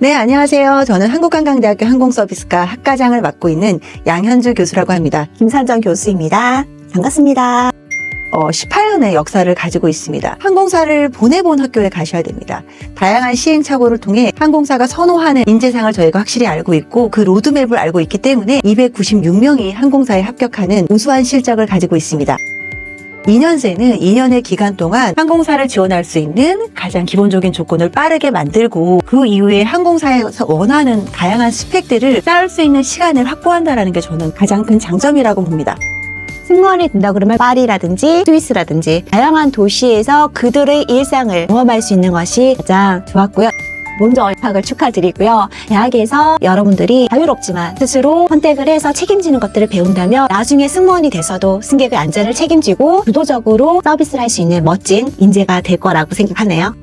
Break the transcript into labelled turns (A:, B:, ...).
A: 네, 안녕하세요. 저는 한국관광대학교 항공서비스과 학과장을 맡고 있는 양현주 교수라고 합니다.
B: 김산정 교수입니다. 반갑습니다.
A: 어, 18년의 역사를 가지고 있습니다. 항공사를 보내본 학교에 가셔야 됩니다. 다양한 시행착오를 통해 항공사가 선호하는 인재상을 저희가 확실히 알고 있고 그 로드맵을 알고 있기 때문에 296명이 항공사에 합격하는 우수한 실적을 가지고 있습니다. 2년제는 2년의 기간 동안 항공사를 지원할 수 있는 가장 기본적인 조건을 빠르게 만들고 그 이후에 항공사에서 원하는 다양한 스펙들을 쌓을 수 있는 시간을 확보한다는 게 저는 가장 큰 장점이라고 봅니다.
B: 승무원이 된다 그러면 파리라든지 스위스라든지 다양한 도시에서 그들의 일상을 경험할 수 있는 것이 가장 좋았고요. 먼저 입학을 축하드리고요. 대학에서 여러분들이 자유롭지만 스스로 선택을 해서 책임지는 것들을 배운다면 나중에 승무원이 돼서도 승객의 안전을 책임지고 주도적으로 서비스를 할 수 있는 멋진 인재가 될 거라고 생각하네요.